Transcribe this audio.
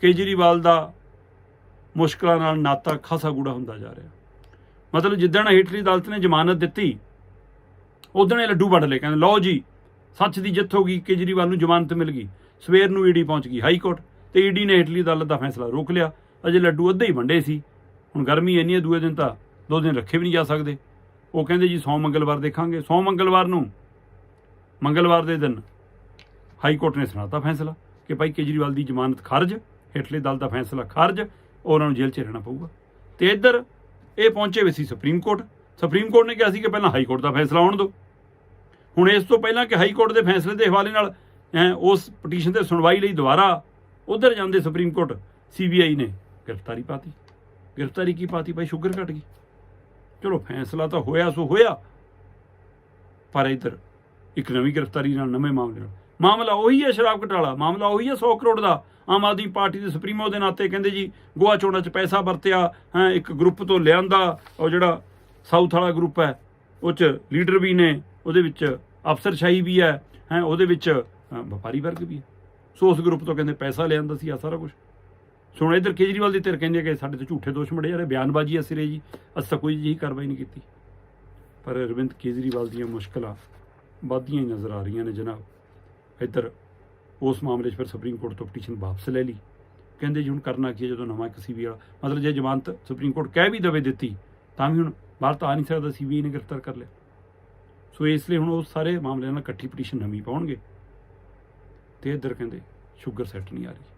ਕੇਜਰੀਵਾਲ ਦਾ ਮੁਸ਼ਕਲਾਂ ਨਾਲ ਨਾਤਾ ਖਾਸਾ ਗੂੜਾ ਹੁੰਦਾ ਜਾ ਰਿਹਾ। ਮਤਲਬ ਜਿੱਦਣ ਹੇਠਲੀ ਅਦਾਲਤ ਨੇ ਜ਼ਮਾਨਤ ਦਿੱਤੀ ਉਦੋਂ ਇਹ ਲੱਡੂ ਵੰਡ ਲਏ, ਕਹਿੰਦੇ, ਲਓ ਜੀ, ਸੱਚ ਦੀ ਜਿੱਤ ਹੋ ਗਈ, ਕੇਜਰੀਵਾਲ ਨੂੰ ਜ਼ਮਾਨਤ ਮਿਲ ਗਈ, ਸਵੇਰ ਨੂੰ ਈਡੀ ਪਹੁੰਚ ਗਈ ਹਾਈ ਕੋਰਟ, ਤੇ ਈਡੀ ਨੇ ਹੇਠਲੀ ਅਦਾਲਤ ਦਾ ਫੈਸਲਾ ਰੋਕ ਲਿਆ। ਅਜੇ ਲੱਡੂ ਅੱਧੇ ਹੀ ਵੰਡੇ ਸੀ, ਹੁਣ ਗਰਮੀ ਇੰਨੀ ਹੈ, ਦੂਏ ਦਿਨ ਤਾਂ ਦੋ ਦਿਨ ਰੱਖੇ ਵੀ ਨਹੀਂ ਜਾ ਸਕਦੇ। ਉਹ ਕਹਿੰਦੇ ਜੀ, ਸੋਮ ਮੰਗਲਵਾਰ ਦੇਖਾਂਗੇ। ਸੋਮ ਮੰਗਲਵਾਰ ਨੂੰ, ਮੰਗਲਵਾਰ ਦੇ ਦਿਨ ਹਾਈ ਕੋਰਟ ਨੇ ਸੁਣਾਤਾ ਫੈਸਲਾ ਕਿ ਭਾਈ ਕੇਜਰੀਵਾਲ ਦੀ ਜ਼ਮਾਨਤ ਖਾਰਜ ਹੇਠਲੇ ਦਲ ਦਾ ਫੈਸਲਾ ਖਾਰਜ ਉਹਨਾਂ ਨੂੰ ਜੇਲ੍ਹ 'ਚ ਰਹਿਣਾ ਪਊਗਾ। ਤੇ ਇੱਧਰ ਇਹ ਪਹੁੰਚੇ ਵੀ ਸੀ ਸੁਪਰੀਮ ਕੋਰਟ। ਸੁਪਰੀਮ ਕੋਰਟ ਨੇ ਕਿਹਾ ਸੀ ਕਿ ਪਹਿਲਾਂ ਹਾਈ ਕੋਰਟ ਦਾ ਫੈਸਲਾ ਆਉਣ ਦਿਓ। ਹੁਣ ਇਸ ਤੋਂ ਪਹਿਲਾਂ ਕਿ ਹਾਈ ਕੋਰਟ ਦੇ ਫੈਸਲੇ ਦੇ ਹਵਾਲੇ ਨਾਲ ਐਂ ਉਸ ਪਟੀਸ਼ਨ ਤੇ ਸੁਣਵਾਈ ਲਈ ਦੁਬਾਰਾ ਉਧਰ ਜਾਂਦੇ ਸੁਪਰੀਮ ਕੋਰਟ, ਸੀਬੀਆਈ ਨੇ ਗ੍ਰਿਫਤਾਰੀ ਪਾਤੀ। ਗ੍ਰਿਫਤਾਰੀ ਕੀ ਪਾਤੀ? ਭਾਈ ਸ਼ੂਗਰ ਘਟ ਗਈ। ਚਲੋ, ਫੈਸਲਾ ਤਾਂ ਹੋਇਆ ਸੋ ਹੋਇਆ। ਪਰ ਇੱਧਰ ਇੱਕ ਨਵੀਂ ਗ੍ਰਿਫਤਾਰੀ ਨਾਲ ਨਵੇਂ ਮਾਮਲੇ ਨਾਲ ਮਾਮਲਾ ਉਹੀ ਹੈ ਸ਼ਰਾਬ ਘਟਾਲਾ, ਮਾਮਲਾ ਉਹੀ ਹੈ 100 ਕਰੋੜ ਦਾ। ਆਮ ਆਦਮੀ ਪਾਰਟੀ ਦੇ ਸੁਪਰੀਮੋ ਦੇ ਨਾਤੇ ਕਹਿੰਦੇ ਜੀ, ਗੋਆ ਚੋਣਾਂ 'ਚ ਪੈਸਾ ਵਰਤਿਆ, ਹੈ, ਇੱਕ ਗਰੁੱਪ ਤੋਂ ਲਿਆਂਦਾ, ਉਹ ਜਿਹੜਾ ਸਾਊਥ ਵਾਲਾ ਗਰੁੱਪ ਹੈ, ਉਹ 'ਚ ਲੀਡਰ ਵੀ ਨੇ, ਉਹਦੇ ਵਿੱਚ ਅਫਸਰਸ਼ਾਹੀ ਵੀ ਹੈ ਹੈ, ਉਹਦੇ ਵਿੱਚ ਵਪਾਰੀ ਵਰਗ ਵੀ ਹੈ। ਸੋ ਉਸ ਗਰੁੱਪ ਤੋਂ ਕਹਿੰਦੇ ਪੈਸਾ ਲਿਆਂਦਾ ਸੀ ਆ ਸਾਰਾ ਕੁਝ ਸੁਣ, ਇੱਧਰ ਕੇਜਰੀਵਾਲ ਦੀ ਧਿਰ ਕਹਿੰਦੇ ਹੈ ਕਿ ਸਾਡੇ ਤੇ ਝੂਠੇ ਦੋਸ਼ ਮੜੇ ਜਾ ਰਹੇ, ਬਿਆਨਬਾਜ਼ੀ ਅਸਿਰੇ ਜੀ, ਅਸੀਂ ਕੋਈ ਜਿਹੀ ਕਾਰਵਾਈ ਨਹੀਂ ਕੀਤੀ। ਪਰ ਅਰਵਿੰਦ ਕੇਜਰੀਵਾਲ ਦੀਆਂ ਮੁਸ਼ਕਲਾਂ ਵੱਧਦੀਆਂ ਹੀ ਨਜ਼ਰ ਆ ਰਹੀਆਂ ਨੇ ਜਨਾਬ। ਇੱਧਰ ਉਸ ਮਾਮਲੇ 'ਚ ਫਿਰ ਸੁਪਰੀਮ ਕੋਰਟ ਤੋਂ ਪਟੀਸ਼ਨ ਵਾਪਸ ਲੈ ਲਈ। ਕਹਿੰਦੇ ਜੀ ਹੁਣ ਕਰਨਾ ਕੀ ਹੈ ਜਦੋਂ ਨਵਾਂ ਇੱਕ ਸੀਬੀ ਵਾਲਾ ਮਤਲਬ ਜੇ ਜ਼ਮਾਨਤ ਸੁਪਰੀਮ ਕੋਰਟ ਕਹਿ ਵੀ ਦਵੇ ਦਿੱਤੀ, ਤਾਂ ਵੀ ਹੁਣ ਬਾਹਰ ਤਾਂ ਆ ਨਹੀਂ ਸਕਦਾ ਸੀਬੀਆਈ ਨੇ ਗ੍ਰਿਫਤਾਰ ਕਰ ਲਿਆ। ਸੋ ਇਸ ਲਈ ਹੁਣ ਉਹ ਸਾਰੇ ਮਾਮਲਿਆਂ ਨਾਲ ਇਕੱਠੀ ਪਟੀਸ਼ਨ ਨਵੀਂ ਪਾਉਣਗੇ। ਤੇ ਇੱਧਰ ਕਹਿੰਦੇ, ਸ਼ੂਗਰ ਸੈੱਟ ਨਹੀਂ ਆ ਰਹੀ।